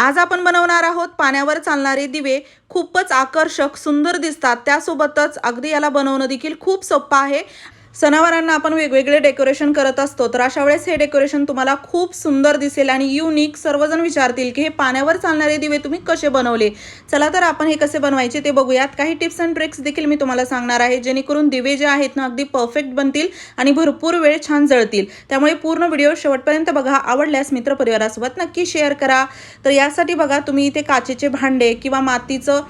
आज आपण बनवणार आहोत पाण्यावर चालणारे दिवे. खूपच आकर्षक सुंदर दिसतात. त्यासोबतच अगदी याला बनवणं देखील खूप सोपं आहे. सणावारांना आपण वेगवेगळे डेकोरेशन करत असतो तर अशा वेळेस हे डेकोरेशन तुम्हाला खूप सुंदर दिसेल आणि युनिक सर्वजण विचारतील की हे पाण्यावर चालणारे दिवे तुम्ही कसे बनवले? चला तर आपण हे कसे बनवायचे ते बघूयात. काही टिप्स अँड ट्रिक्स देखील मी तुम्हाला सांगणार आहे जेणेकरून दिवे जे आहेत ना अगदी परफेक्ट बनतील आणि भरपूर वेळ छान जळतील. त्यामुळे पूर्ण व्हिडिओ शेवटपर्यंत बघा. आवडल्यास मित्रपरिवारासोबत नक्की शेअर करा. तर यासाठी बघा तुम्ही इथे काचेचे भांडे किंवा मातीचं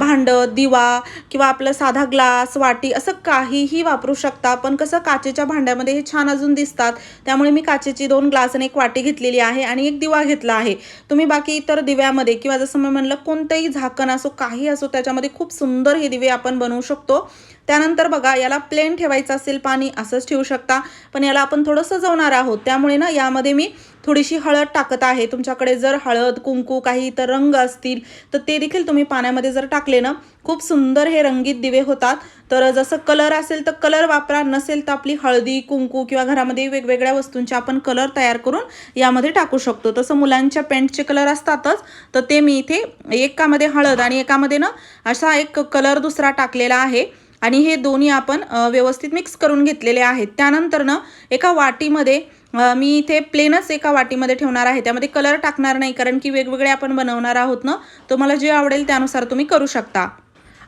भांडं दिवा किंवा आपलं साधा ग्लास वाटी असं काहीही वापरू शकता. आपण कसं काचेच्या भांड्यामध्ये हे छान अजून दिसतात. त्यामुळे मी काचेची दोन ग्लास आणि एक वाटी घेतलेली आहे आणि एक दिवा घेतला आहे. तुम्ही बाकी इतर दिव्यामध्ये किंवा जसं मी म्हणलं कोणतंही झाकण असो काही असो त्याच्यामध्ये खूप सुंदर हे दिवे आपण बनवू शकतो. त्यानंतर बघा याला प्लेन ठेवायचं असेल पाणी असंच ठेवू शकता. पण याला आपण थोडं सजवणार आहोत. त्यामुळे ना यामध्ये मी थोडीशी हळद टाकत आहे. तुमच्याकडे जर हळद कुंकू काही इतर रंग असतील तर ते देखील तुम्ही पाण्यामध्ये जर टाकले ना खूप सुंदर हे रंगीत दिवे होतात. तर जसं कलर असेल तर कलर वापरा. नसेल तर आपली हळदी कुंकू किंवा घरामध्ये वेगवेगळ्या वस्तूंचे आपण कलर तयार करून यामध्ये टाकू शकतो. तसं मुलांच्या पेंटचे कलर असतातच तर ते मी इथे एकामध्ये हळद आणि एकामध्ये ना असा एक कलर दुसरा टाकलेला आहे. आणि हे दोन्ही आपण व्यवस्थित मिक्स करून घेतलेले आहेत. त्यानंतर ना एका वाटीमध्ये मी इथे प्लेनच एका वाटीमध्ये ठेवणार आहे. त्यामध्ये कलर टाकणार नाही कारण की वेगवेगळे आपण बनवणार आहोत ना तुम्हाला जे आवडेल त्यानुसार तुम्ही करू शकता.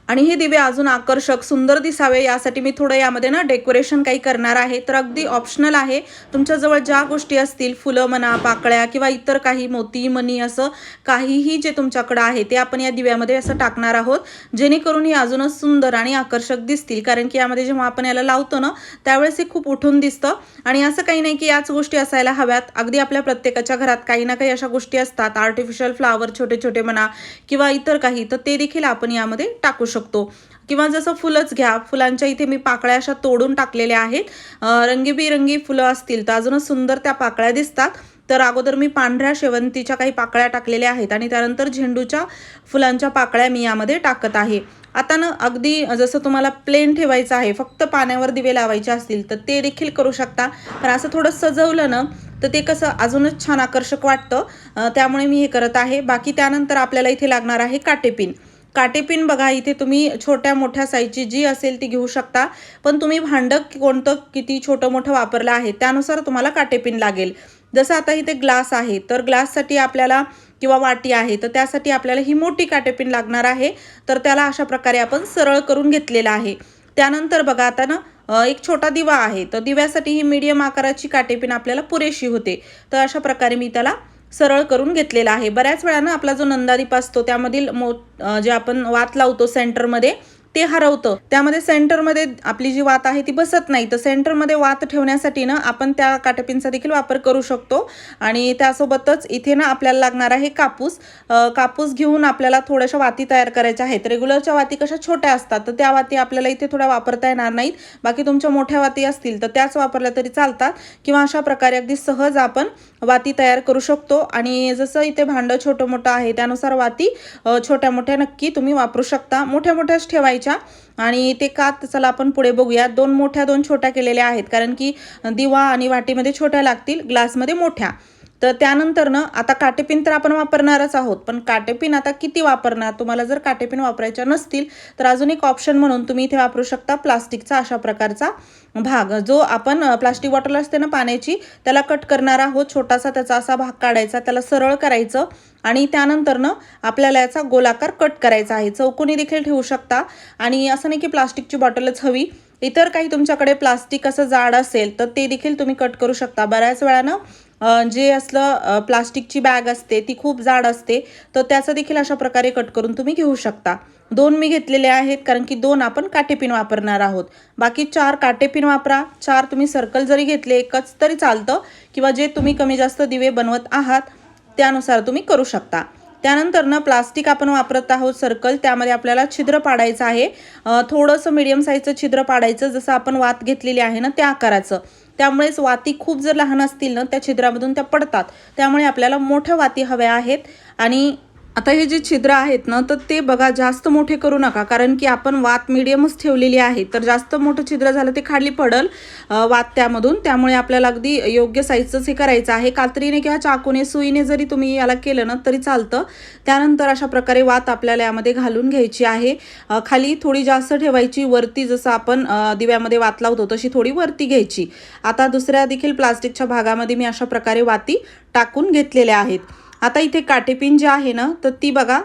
आणि हे दिवे अजून आकर्षक सुंदर दिसावे यासाठी मी थोडं यामध्ये ना डेकोरेशन काही करणार आहे. तर अगदी ऑप्शनल आहे. तुमच्याजवळ ज्या गोष्टी असतील फुलं म्हणा पाकळ्या किंवा इतर काही मोती मनी असं काहीही जे तुमच्याकडं आहे ते आपण या दिव्यामध्ये असं टाकणार आहोत. जेणेकरून हे अजूनच सुंदर आणि आकर्षक दिसतील. कारण की यामध्ये जेव्हा आपण याला लावतो ना त्यावेळेस हे खूप उठून दिसतं. आणि असं काही नाही की याच गोष्टी असायला हव्यात. अगदी आपल्या प्रत्येकाच्या घरात काही ना काही अशा गोष्टी असतात. आर्टिफिशियल फ्लावर छोटे छोटे म्हणा किंवा इतर काही तर ते देखील आपण यामध्ये टाकू शकतो. किंवा जसं फुलंच घ्या. फुलांच्या इथे मी पाकळ्या अशा तोडून टाकलेल्या आहेत. रंगीबिरंगी रंगीबेरंगी फुलं असतील तर अजूनच सुंदर त्या पाकळ्या दिसतात. तर अगोदर मी पांढऱ्या शेवंतीच्या काही पाकळ्या टाकलेल्या आहेत आणि त्यानंतर झेंडूच्या फुलांच्या पाकळ्या मी यामध्ये टाकत आहे. आता ना अगदी जसं तुम्हाला प्लेन ठेवायचं आहे फक्त पाण्यावर दिवे लावायचे असतील तर ते देखील करू शकता. पण असं थोडं सजवलं ना तर ते कसं अजूनच छान आकर्षक वाटतं. त्यामुळे मी हे करत आहे. बाकी त्यानंतर आपल्याला इथे लागणार आहे काटेपिन. काटेपिन बघा इथे तुम्ही छोट्या मोठ्या साईजची जी असेल ती घेऊ शकता. पण तुम्ही भांडं कोणतं किती छोटं मोठं वापरलं आहे त्यानुसार तुम्हाला काटेपिन लागेल. जसं आता इथे ग्लास आहे तर ग्लाससाठी आपल्याला किंवा वाटी आहे तर त्यासाठी आपल्याला ही मोठी काटेपिन लागणार आहे. तर त्याला अशा प्रकारे आपण सरळ करून घेतलेला आहे. त्यानंतर बघा आता ना एक छोटा दिवा आहे तर दिव्यासाठी ही मीडियम आकाराची काटेपिन आपल्याला पुरेशी होते. तर अशा प्रकारे मी त्याला सरळ करून घेतलेला आहे. बऱ्याच वेळानं आपला जो नंदादीप असतो त्यामधील मो जे आपण वात लावतो सेंटरमध्ये ते हरवतं. त्यामध्ये सेंटरमध्ये आपली जी वात आहे ती बसत नाही. तर सेंटरमध्ये वात ठेवण्यासाठी ना आपण त्या काटपिनचा देखील वापर करू शकतो. आणि त्यासोबतच इथे ना आपल्याला लागणार आहे कापूस. कापूस घेऊन आपल्याला थोड्याशा वाती तयार करायच्या आहेत. रेग्युलरच्या वाती कशा छोट्या असतात तर त्या वाती आपल्याला इथे थोड्या वापरता येणार नाहीत. बाकी तुमच्या मोठ्या वाती असतील तर त्याच वापरल्या तरी चालतात. किंवा अशा प्रकारे अगदी सहज आपण वाती तयार करू शकतो. आणि जसं इथे भांडं छोटं मोठं आहे त्यानुसार वाती छोट्या मोठ्या नक्की तुम्ही वापरू शकता. मोठ्या मोठ्याच ठेवायच्या आणि ते का चला आपण पुढे बघूया. दोन मोठ्या दोन छोट्या केलेल्या आहेत. कारण की दिवा आणि वाटीमध्ये छोट्या लागतील ग्लासमध्ये मोठ्या. तर त्यानंतर ना आता काटेपिन तर आपण वापरणारच आहोत पण काटेपिन आता किती वापरणार? तुम्हाला जर काटेपिन वापरायच्या नसतील तर अजून एक ऑप्शन म्हणून तुम्ही इथे वापरू शकता प्लास्टिकचा अशा प्रकारचा भाग जो आपण प्लास्टिक बॉटल असते ना पाण्याची त्याला कट करणार आहोत छोटासा त्याचा असा भाग काढायचा त्याला सरळ करायचं आणि त्यानंतर ना आपल्याला याचा गोलाकार कट करायचा आहे. चौकोनी देखील ठेवू शकता आणि असं नाही की प्लास्टिकची बॉटलच हवी. इतर काही तुमच्याकडे प्लास्टिक असं जाड असेल तर ते देखील तुम्ही कट करू शकता. बऱ्याच वेळानं जे असलं प्लास्टिकची बॅग असते ती खूप जाड असते तर त्याचं देखील अशा प्रकारे कट करून तुम्ही घेऊ शकता. दोन मी घेतलेले आहेत कारण की दोन आपण काटेपिन वापरणार आहोत. बाकी चार काटेपिन वापरा. चार तुम्ही सर्कल जरी घेतले एकच तरी चालतं किंवा जे तुम्ही कमी जास्त दिवे बनवत आहात त्यानुसार तुम्ही करू शकता. त्यानंतर ना प्लास्टिक आपण वापरत आहोत सर्कल त्यामध्ये आपल्याला छिद्र पाडायचं आहे. थोडंसं मिडियम साईजचं छिद्र पाडायचं जसं आपण वात घेतलेली आहे ना त्या आकाराचं. त्यामुळेच वाती खूप जर लहान असतील ना त्या छिद्रामधून त्या पडतात. त्यामुळे आपल्याला मोठ्या वाती हव्या आहेत. आणि आता हे जे छिद्र आहेत ना तर ते बघा जास्त मोठे करू नका. कारण की आपण वात मिडियमच ठेवलेली आहे. तर जास्त मोठं छिद्र झालं ते खाली पडल वात त्यामधून. त्यामुळे आपल्याला अगदी योग्य साईजचंच हे करायचं आहे. कात्रीने किंवा चाकूने सुईने जरी तुम्ही याला केलं ना तरी चालतं. त्यानंतर अशा प्रकारे वात आपल्याला यामध्ये घालून घ्यायची आहे. खाली थोडी जास्त ठेवायची. वरती जसं आपण दिव्यामध्ये वात लावतो तशी थोडी वरती घ्यायची. आता दुसऱ्या देखील प्लास्टिकच्या भागामध्ये मी अशा प्रकारे वाती टाकून घेतलेल्या आहेत. आता इथे काटेपिन जी आहे ना तर ती बघा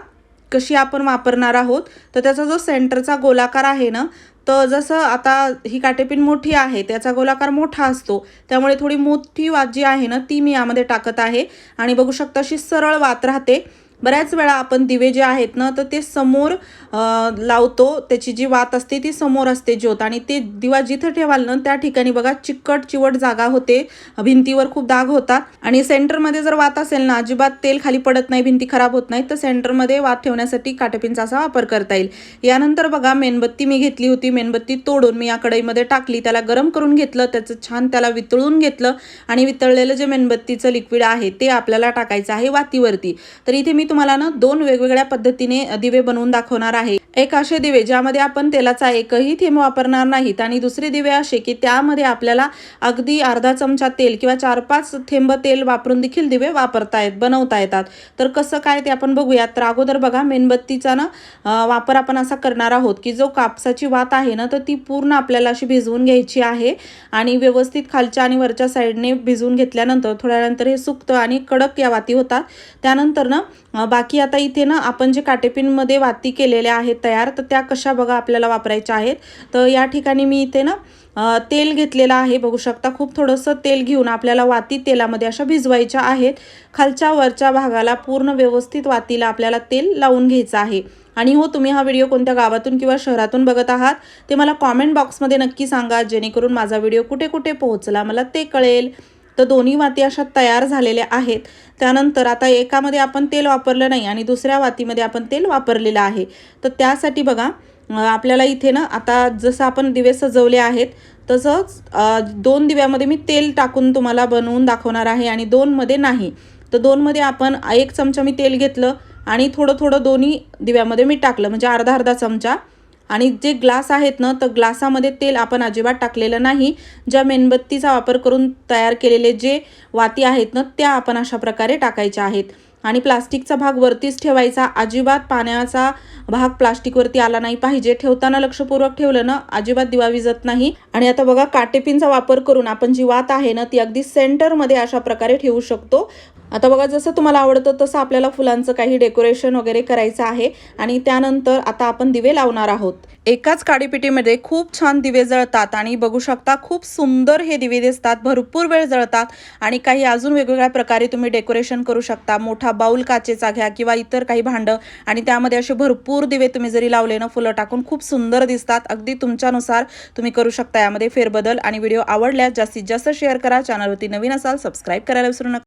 कशी आपण वापरणार आहोत. तर त्याचा जो सेंटरचा गोलाकार आहे ना तर जसं आता ही काटेपिन मोठी आहे त्याचा गोलाकार मोठा असतो. त्यामुळे थोडी मोठी वात जी आहे ना ती मी यामध्ये टाकत आहे. आणि बघू शकता अशी सरळ वात राहते. बऱ्याच वेळा आपण दिवे जे आहेत ना तर ते समोर लावतो. त्याची जी वात असते ती समोर असते ज्योत. आणि ते दिवा जिथं ठेवाल ना त्या ठिकाणी बघा चिकट चिवट जागा होते. भिंतीवर खूप दाग होतात. आणि सेंटरमध्ये जर वात असेल ना अजिबात तेल खाली पडत नाही भिंती खराब होत नाही तर सेंटरमध्ये वात ठेवण्यासाठी काटेपिंचा असा वापर करता येईल. यानंतर बघा मेणबत्ती मी घेतली होती. मेणबत्ती तोडून मी या कढईमध्ये टाकली. त्याला गरम करून घेतलं. त्याचं छान त्याला वितळून घेतलं. आणि वितळलेलं जे मेणबत्तीचं लिक्विड आहे ते आपल्याला टाकायचं आहे वातीवरती. तर इथे मी तुम्हाला ना दोन वेगवेगळ्या पद्धतीने दिवे बनवून दाखवणार आहे. एक असे दिवे ज्यामध्ये आपण तेलाचा एकही थेंब वापरणार नाहीत आणि दुसरे दिवे असे की त्यामध्ये आपल्याला अगदी अर्धा चमचा तेल किंवा चार पाच थेंब तेल वापरून देखील दिवे वापरता येत बनवता येतात. तर कसं काय ते आपण बघूयात. तर अगोदर बघा मेणबत्तीचा ना वापर आपण असा करणार आहोत की जो कापसाची वात आहे ना तर ती पूर्ण आपल्याला अशी भिजवून घ्यायची आहे आणि व्यवस्थित खालच्या आणि वरच्या साईडने भिजवून घेतल्यानंतर थोड्या हे सुकतं आणि कडक या वाती होतात. त्यानंतर ना बाकी आता इथे ना आपण जे काटेपिनमध्ये वाती केलेल्या आहेत तयार तर त्या कशा बघा आपल्याला वापरायच्या आहेत. तर या ठिकाणी मी इथे ना तेल घेतलेलं आहे बघू शकता. खूप थोडंसं तेल घेऊन आपल्याला वाती तेलामध्ये अशा भिजवायच्या आहेत. खालच्या वरच्या भागाला पूर्ण व्यवस्थित वातीला आपल्याला तेल लावून घ्यायचं आहे. आणि हो तुम्ही हा व्हिडिओ कोणत्या गावातून किंवा शहरातून बघत आहात ते मला कॉमेंट बॉक्समध्ये नक्की सांगा जेणेकरून माझा व्हिडिओ कुठे कुठे पोहोचला मला ते कळेल. तर दोन्ही वाती अशा तयार झालेल्या आहेत. त्यानंतर आता एकामध्ये आपण तेल वापरलं नाही आणि दुसऱ्या वातीमध्ये आपण तेल वापरलेलं आहे. तर त्यासाठी बघा आपल्याला इथे ना आता जसं आपण दिवे सजवले आहेत तसंच दोन दिव्यामध्ये मी तेल टाकून तुम्हाला बनवून दाखवणार आहे आणि दोनमध्ये नाही. तर दोनमध्ये आपण एक चमचा मी तेल घेतलं आणि थोडं थोडं दोन्ही दिव्यामध्ये मी टाकलं. म्हणजे अर्धा अर्धा चमचा आणि जे ग्लास आहेत ना तर ग्लासामध्ये तेल आपण अजिबात टाकलेलं नाही. ज्या मेणबत्तीचा वापर करून तयार केलेले जे वाती आहेत ना त्या आपण अशा प्रकारे टाकायच्या आहेत. आणि प्लास्टिकचा भाग वरतीच ठेवायचा. अजिबात पाण्याचा भाग प्लास्टिकवरती आला नाही पाहिजे. ठेवताना लक्षपूर्वक ठेवलं ना अजिबात दिवा विजत नाही. आणि आता बघा काटेपिनचा वापर करून आपण जी वात आहे ना ती अगदी सेंटरमध्ये अशा प्रकारे ठेवू शकतो. आता बघा जसं तुम्हाला आवडतं तसं आपल्याला फुलांचं काही डेकोरेशन वगैरे करायचं आहे. आणि त्यानंतर आता आपण दिवे लावणार आहोत. एकाच काडीपिटीमध्ये खूप छान दिवे जळतात आणि बघू शकता खूप सुंदर हे दिवे दिसतात. भरपूर वेळ जळतात आणि काही अजून वेगवेगळ्या प्रकारे तुम्ही डेकोरेशन करू शकता. मोठा बाऊल काचेचा घ्या किंवा इतर काही भांडं. आणि त्यामध्ये असे भरपूर दिवे तुम्ही जरी लावले ना फुलं टाकून खूप सुंदर दिसतात. अगदी तुमच्यानुसार तुम्ही करू शकता यामध्ये फेरबदल. आणि व्हिडिओ आवडल्यास जास्तीत जास्त शेअर करा. चॅनलवरती नवीन असाल सबस्क्राईब करायला विसरू नका.